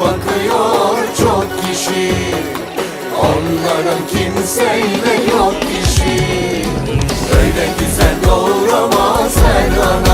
bakıyor çok kişi. Onların kimseyle yok işi Öyle güzel doğuramaz her ana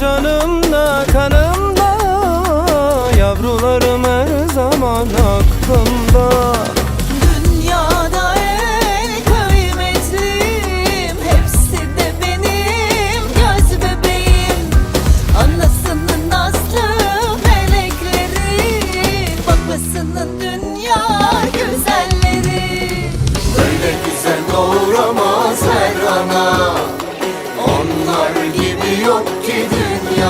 canımda kanımda. Yavrularım her zaman aklımda. Dünyada en kıymetliyim Hepsi de benim göz bebeğim. Anasının nazlı melekleri Babasının dünya güzelleri. Böyle güzel doğuramaz her ana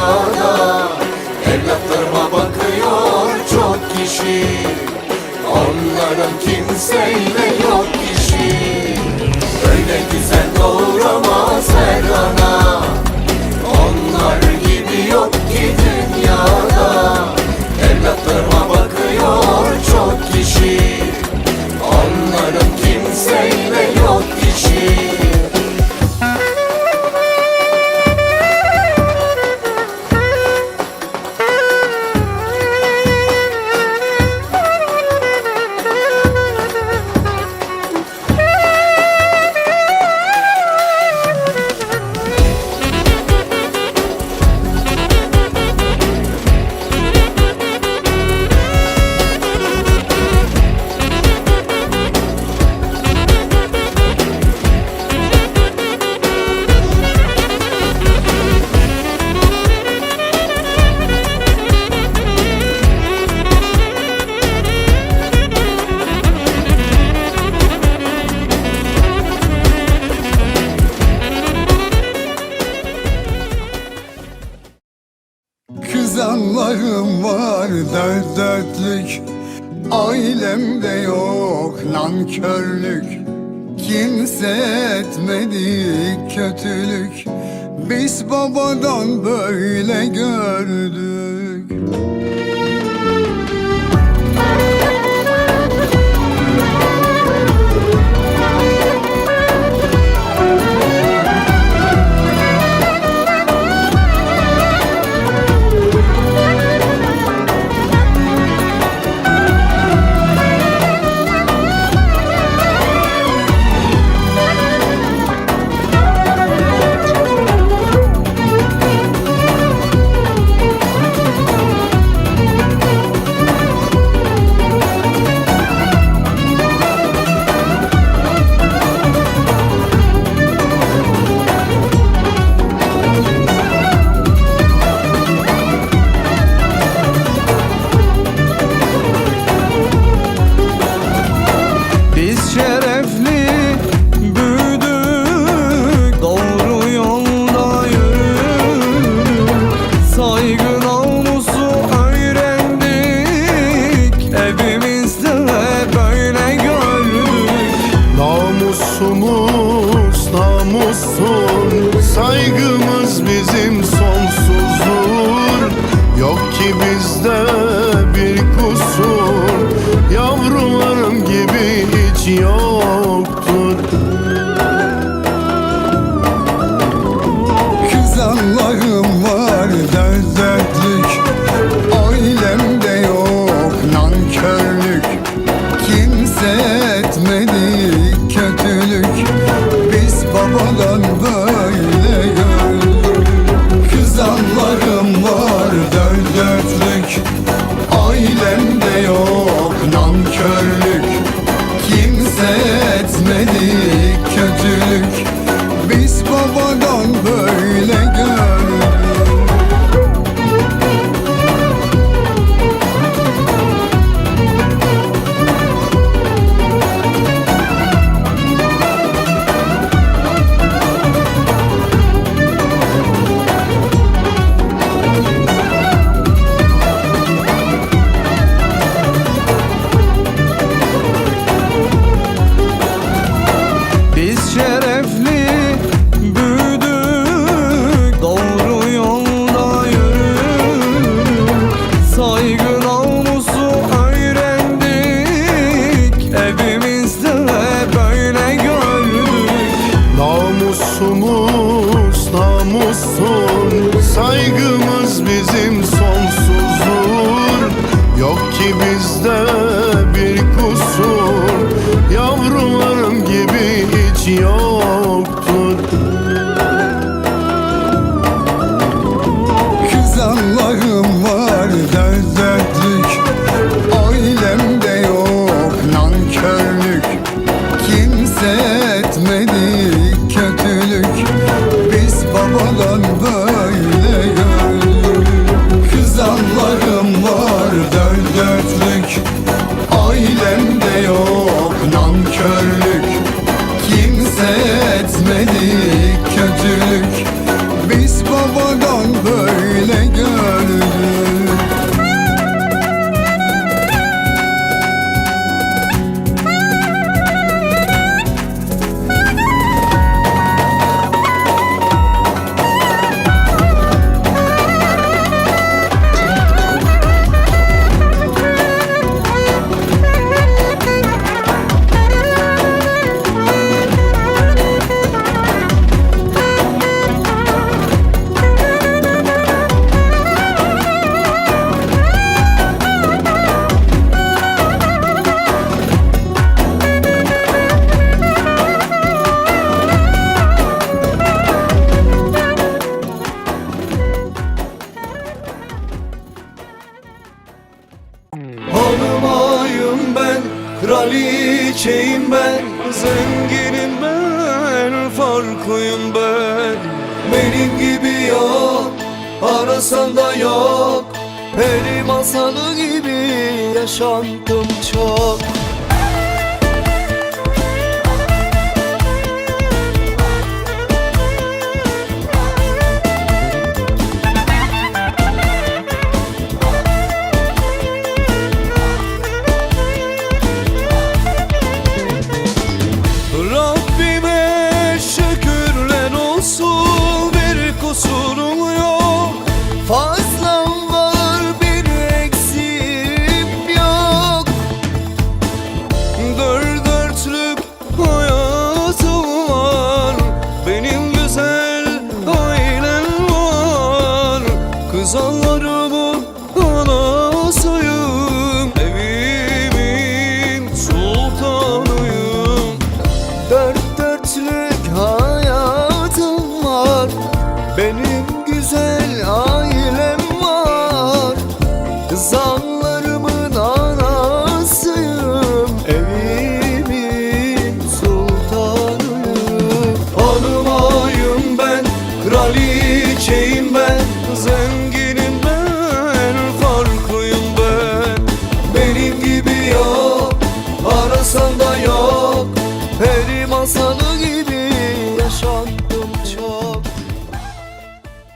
dünyada Evlatlarıma bakıyor çok kişi. Onların kimseyle yok işi Öyle güzel doğuramaz her ana dörtlük Ailemde yok nankörlük. Kimse etmedi kötülük. Biz babadan böyle gördük ki bizde bir kusur. Yavrularım gibi hiç yoktur. Kız var dert dertlik Ailemde yok nankörlük. Kimse etmedi. kötülük Biz babadan böyle gördük zenginim ben Farklıyım ben. Benim gibi yok Arasan da yok. Peri masalı gibi yaşantım çok. Rızalara